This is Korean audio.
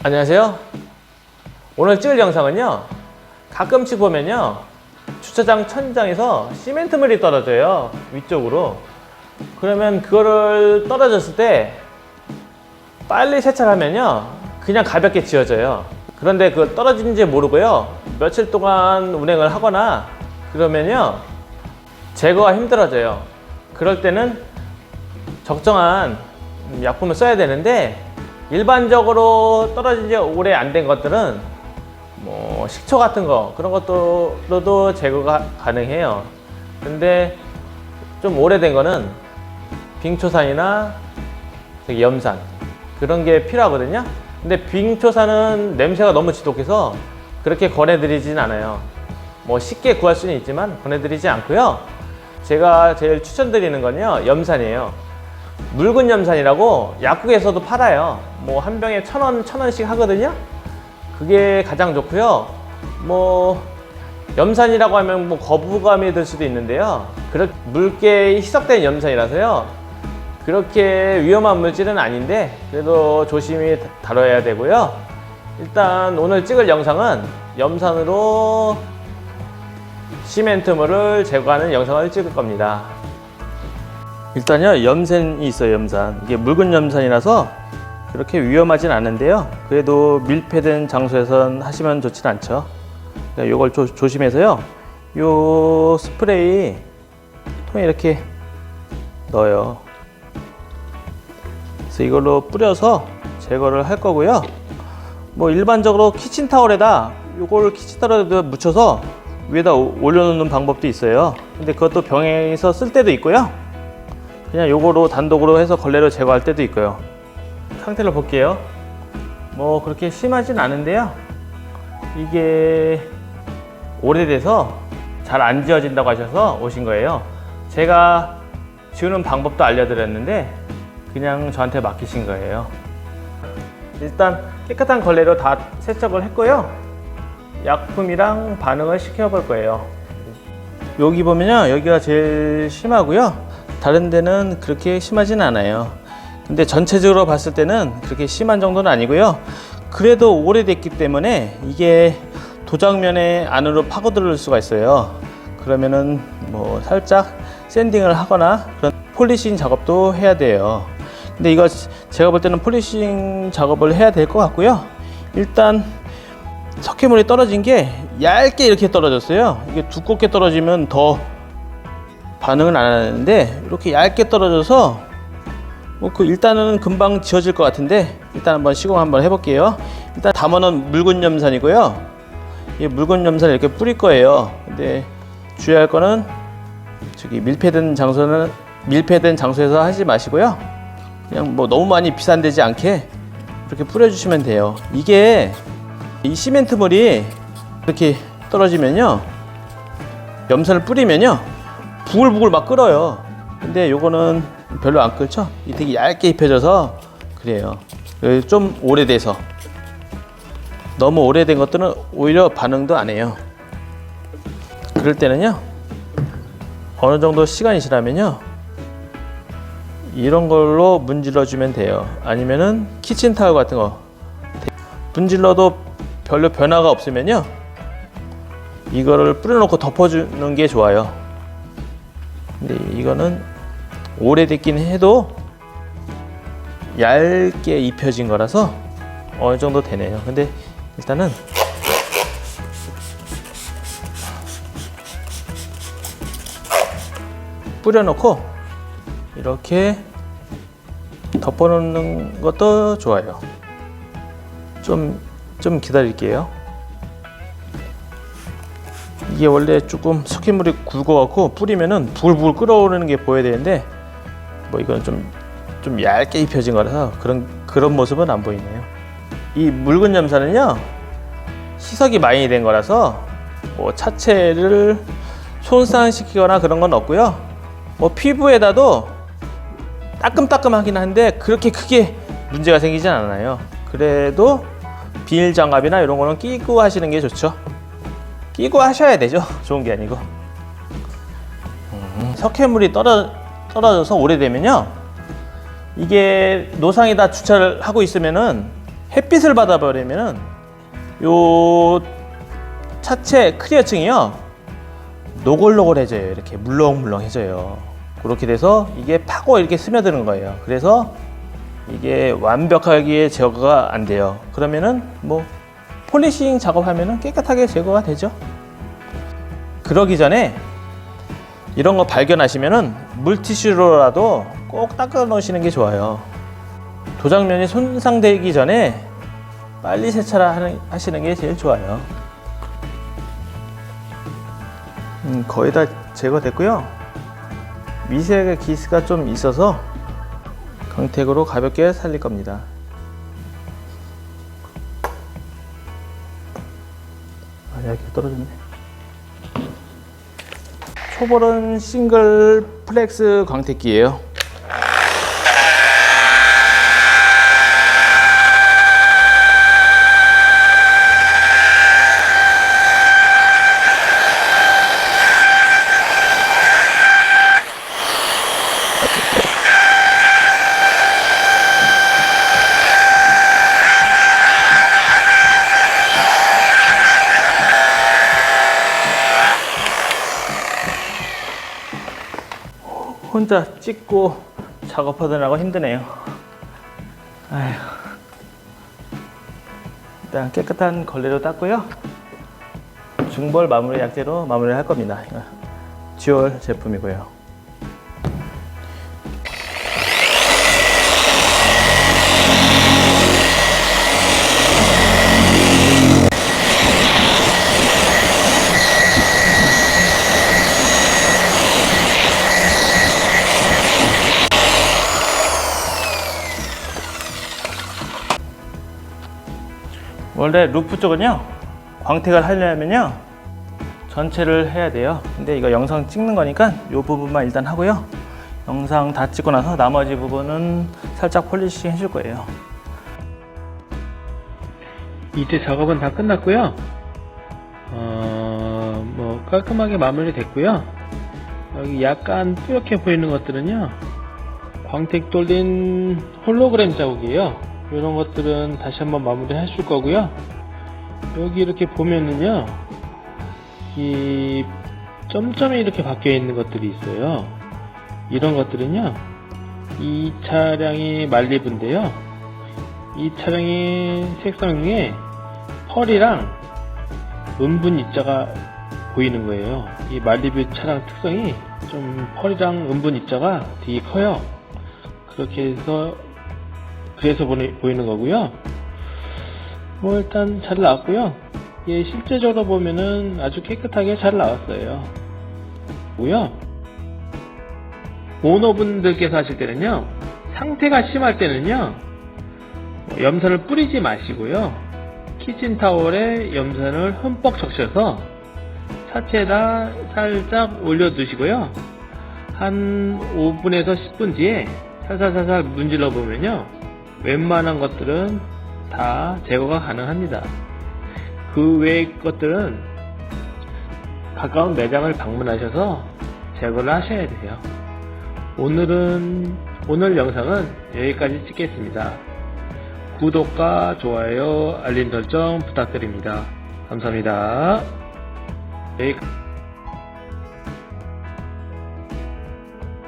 안녕하세요. 오늘 찍을 영상은요. 가끔씩 보면요. 주차장 천장에서 시멘트물이 떨어져요. 위쪽으로. 그러면 그거를 떨어졌을 때 빨리 세차하면요. 그냥 가볍게 지워져요. 그런데 그 떨어진지 모르고요. 며칠 동안 운행을 하거나 그러면요. 제거가 힘들어져요. 그럴 때는 적정한 약품을 써야 되는데 일반적으로 떨어진 지 오래 안 된 것들은 뭐 식초 같은 거 그런 것들로도 제거가 가능해요. 근데 좀 오래된 거는 빙초산이나 염산 그런 게 필요하거든요. 근데 빙초산은 냄새가 너무 지독해서 그렇게 권해드리진 않아요. 뭐 쉽게 구할 수는 있지만 권해드리지 않고요. 제가 제일 추천드리는 건요 염산이에요. 묽은 염산이라고 약국에서도 팔아요. 뭐 한 병에 천 원, 천 원씩 하거든요. 그게 가장 좋고요. 뭐 염산이라고 하면 뭐 거부감이 들 수도 있는데요. 그렇게 묽게 희석된 염산이라서요. 그렇게 위험한 물질은 아닌데 그래도 조심히 다- 다뤄야 되고요. 일단 오늘 찍을 영상은 염산으로 시멘트물을 제거하는 영상을 찍을 겁니다. 일단요 염산이 있어요 염산. 이게 묽은 염산이라서 그렇게 위험하진 않은데요. 그래도 밀폐된 장소에선 하시면 좋진 않죠. 그러니까 요걸 조, 조심해서요. 요 스프레이 통에 이렇게 넣어요. 그래서 이걸로 뿌려서 제거를 할 거고요. 뭐 일반적으로 키친타월에다 요걸 키친타월에다 묻혀서 위에다 오- 올려놓는 방법도 있어요. 근데 그것도 병에서 쓸 때도 있고요 그냥 요거로 단독으로 해서 걸레로 제거할 때도 있고요. 상태를 볼게요. 뭐 그렇게 심하진 않은데요. 이게 오래돼서 잘 안 지워진다고 하셔서 오신 거예요. 제가 지우는 방법도 알려드렸는데 그냥 저한테 맡기신 거예요. 일단 깨끗한 걸레로 다 세척을 했고요. 약품이랑 반응을 시켜 볼 거예요. 여기 보면요 여기가 제일 심하고요 다른 데는 그렇게 심하진 않아요. 근데 전체적으로 봤을 때는 그렇게 심한 정도는 아니고요. 그래도 오래됐기 때문에 이게 도장면에 안으로 파고들 수가 있어요. 그러면은 뭐 살짝 샌딩을 하거나 그런 폴리싱 작업도 해야 돼요. 근데 이거 제가 볼 때는 폴리싱 작업을 해야 될 것 같고요. 일단 석회물이 떨어진 게 얇게 이렇게 떨어졌어요. 이게 두껍게 떨어지면 더 반응은 안 하는데 이렇게 얇게 떨어져서 뭐 그 일단은 금방 지워질 것 같은데 일단 한번 시공 한번 해볼게요. 일단 담아놓은 묽은 염산이고요. 이 묽은 염산을 이렇게 뿌릴 거예요. 근데 주의할 거는 저기 밀폐된 장소는 밀폐된 장소에서 하지 마시고요. 그냥 뭐 너무 많이 비산되지 않게 이렇게 뿌려주시면 돼요. 이게 이 시멘트물이 이렇게 떨어지면요 염산을 뿌리면요 부글부글 막 끓어요. 근데 요거는 별로 안 끓죠? 이 되게 얇게 입혀져서 그래요. 그리고 좀 오래돼서. 너무 오래된 것들은 오히려 반응도 안 해요. 그럴 때는요 어느 정도 시간이 지나면요 이런 걸로 문질러 주면 돼요. 아니면은 키친 타월 같은 거. 문질러도 별로 변화가 없으면요 이거를 뿌려놓고 덮어주는 게 좋아요 근데 이거는 오래됐긴 해도 얇게 입혀진 거라서 어느 정도 되네요 근데 일단은 뿌려놓고 이렇게 덮어놓는 것도 좋아요 좀, 좀 기다릴게요. 이게 원래 조금 석회물이 굵어갖고 뿌리면은 부글부글 끓어오르는 게 보여야 되는데 뭐 이건 좀, 좀 얇게 입혀진 거라서 그런, 그런 모습은 안 보이네요. 이 묽은 염산은요, 희석이 많이 된 거라서 뭐 차체를 손상시키거나 그런 건 없고요. 뭐 피부에다도 따끔따끔하긴 한데 그렇게 크게 문제가 생기진 않아요. 그래도 비닐 장갑이나 이런 거는 끼고 하시는 게 좋죠. 끼고 하셔야 되죠. 좋은 게 아니고. 음, 석회물이 떨어, 떨어져서 오래되면요. 이게 노상에다 주차를 하고 있으면은 햇빛을 받아버리면은 요 차체 클리어층이요 노골노골해져요. 이렇게 물렁물렁해져요. 그렇게 돼서 이게 파고 이렇게 스며드는 거예요. 그래서 이게 완벽하게 제거가 안 돼요. 그러면은 뭐 폴리싱 작업하면은 깨끗하게 제거가 되죠. 그러기 전에 이런 거 발견하시면은 물티슈로라도 꼭 닦아 놓으시는 게 좋아요. 도장면이 손상되기 전에 빨리 세차를 하시는 게 제일 좋아요. 음, 거의 다 제거됐고요. 미세 기스가 좀 있어서 강택으로 가볍게 살릴 겁니다. 아, 이렇게 떨어졌네. 초벌은 싱글 플렉스 광택기예요. 혼자 찍고 작업하느라고 힘드네요. 아휴. 일단 깨끗한 걸레로 닦고요. 중벌 마무리 약재로 마무리를 할 겁니다. 듀얼 제품이고요. 원래 루프 쪽은요 광택을 하려면요 전체를 해야 돼요 근데 이거 영상 찍는 거니까 이 부분만 일단 하고요 영상 다 찍고 나서 나머지 부분은 살짝 폴리싱 해줄 거예요 이제 작업은 다 끝났고요. 어, 뭐 깔끔하게 마무리 됐고요. 여기 약간 뿌옇게 보이는 것들은요. 광택 돌린 홀로그램 자국이에요. 이런 것들은 다시 한번 마무리 하실 거고요. 여기 이렇게 보면은요. 이 점점이 이렇게 바뀌어 있는 것들이 있어요. 이런 것들은요. 이 차량이 말리부인데요. 이 차량의 색상 중에 펄이랑 은분 입자가 보이는 거예요. 이 말리뷰 차량 특성이 좀 펄이랑 은분 입자가 되게 커요. 그렇게 해서 그래서 보이, 보이는 거고요. 뭐 일단 잘 나왔고요. 예, 실제적으로 보면은 아주 깨끗하게 잘 나왔어요. 고요. 오너분들께서 하실 때는요. 상태가 심할 때는요. 염산을 뿌리지 마시고요. 키친타올에 염산을 흠뻑 적셔서 차체에다 살짝 올려두시고요. 한 5분에서 10분 뒤에 살살살살 문질러 보면요. 웬만한 것들은 다 제거가 가능합니다. 그 외의 것들은 가까운 매장을 방문하셔서 제거를 하셔야 돼요. 오늘은, 오늘 영상은 여기까지 찍겠습니다. 구독과 좋아요, 알림 설정 부탁드립니다. 감사합니다. 여기까지